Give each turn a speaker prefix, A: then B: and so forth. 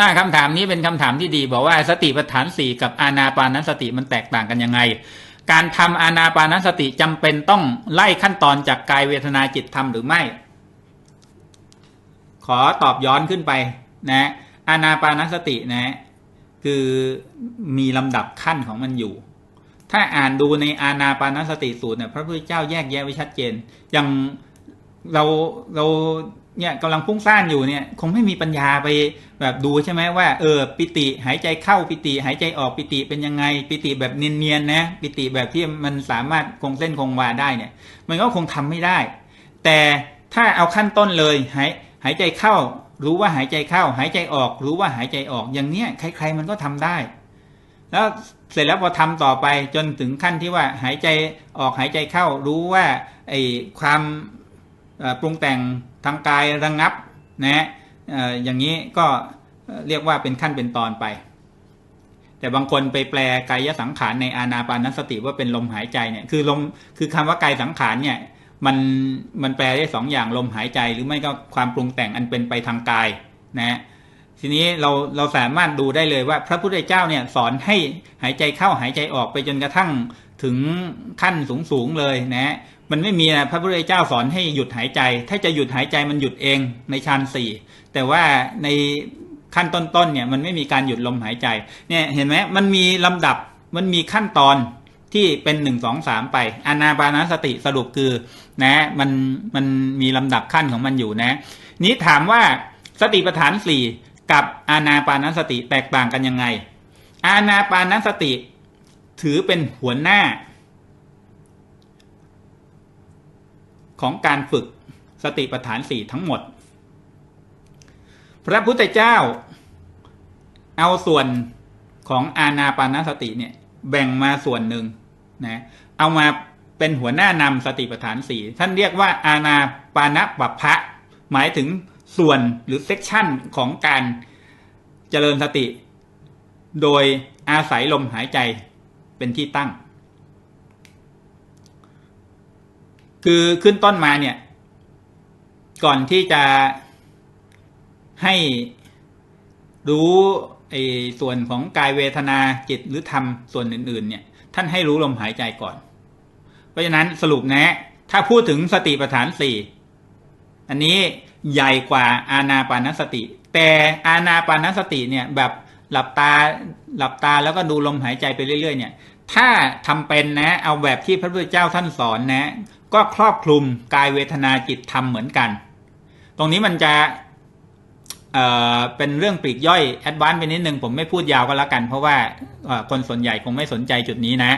A: อ่าคำถามนี้เป็นคำถามที่ดี บอกว่าสติปัฏฐานสี่กับอานาปานสติมันแตกต่างกันยังไง การทำอานาปานสติจำเป็นต้องไล่ขั้นตอนจากกายเวทนาจิตธรรมหรือไม่ ขอตอบย้อนขึ้นไปนะอานาปานสตินะคือมีลำดับขั้นของมันอยู่ ถ้าอ่านดูในอานาปานสติสูตรเนี่ยพระพุทธเจ้าแยกแยะไว้ชัดเจน อย่างเราเรา เนี่ยกำลังพุ่งสร้างอยู่เนี่ยคงไม่มีปัญญาไปแบบดูใช่ไหมว่าเออปิติหายใจเข้าปิติ หายใจออกปิติเป็นยังไง ปิติแบบเนียนๆนะปิติแบบที่มันสามารถคงเส้นคงวาได้เนี่ย มันก็คงทำไม่ได้ แต่ถ้าเอาขั้นต้นเลยหายหายใจเข้า รู้ว่าหายใจเข้า หายใจออก รู้ว่าหายใจออกอย่างเนี้ยใคร ๆมันก็ทำได้ แล้วเสร็จแล้วพอทำต่อไปจนถึงขั้นที่ว่าหายใจออกหายใจเข้า รู้ว่าไอ้ความปรุงแต่ง ทางกายระงงับนะเอ่อย่างนี้ก็เรียกว่าเป็นขั้นเป็นตอนไป แต่บางคนไปแปลกายสังขารในอานาปานสติว่าเป็นลมหายใจเนี่ยคือลมคือคำว่ากายสังขารเนี่ยมันมันแปลได้สองอย่างลมหายใจหรือไม่ก็ความปรุงแต่งอันเป็นไปทางกายนะทีนี้เราเราสามารถดูได้เลยว่าพระพุทธเจ้าเนี่ยสอนให้หายใจเข้าหายใจออกไปจนกระทั่ง ถึงขั้นสูงสูงเลยนะ มันไม่มีนะพระพุทธเจ้าสอนให้หยุดหายใจ ถ้าจะหยุดหายใจมันหยุดเองในฌานสี่แต่ว่าในขั้นต้นๆเนี่ยมันไม่มีการหยุดลมหายใจเนี่ยเห็นไหมมันมีลำดับมันมีขั้นตอนที่เป็นหนึ่งสองสามไปอานาปานสติสรุปคือนะมันมันมีลำดับขั้นของมันอยู่นะ นี้ถามว่าสติปัฏฐานสี่กับอานาปานสติแตกต่างกันยังไง อานาปานสติ ถือเป็นหัวหน้า ของการฝึกสติปัฏฐานสี่ทั้งหมด พระพุทธเจ้า เอาส่วนของอาณาปานสติเนี่ยแบ่งมาส่วนหนึ่งนะเอามาเป็นหัวหน้านำสติปัฏฐานสี่ท่านเรียกว่าอาณาปานปัปพะหมายถึงส่วนหรือเซกชันของการเจริญสติ โดยอาศัยลมหายใจ เป็นที่ตั้ง คือขึ้นต้นมาเนี่ย ก่อนที่จะให้รู้ไอ้ส่วนของกายเวทนาจิตหรือธรรมส่วนอื่น ๆ เนี่ย ท่านให้รู้ลมหายใจก่อน เพราะฉะนั้นสรุปนะ ถ้าพูดถึงสติปัฏฐานสี่อันนี้ใหญ่กว่าอาณาปานสติ แต่อาณาปานสติเนี่ยแบบ หลับตาหลับตาแล้วก็ดูลมหายใจไปเรื่อย ๆ เนี่ย ถ้าทำเป็นนะ เอาแบบที่พระพุทธเจ้าท่านสอนนะ ก็ครอบคลุมกายเวทนาจิตธรรมเหมือนกัน ตรงนี้มันจะเเป็นเรื่องปลีกย่อยแอดวานซ์ไปนิดนึงผมไม่พูดยาวก็แล้วกัน เพราะว่าคนส่วนใหญ่คงไม่สนใจจุดนี้นะ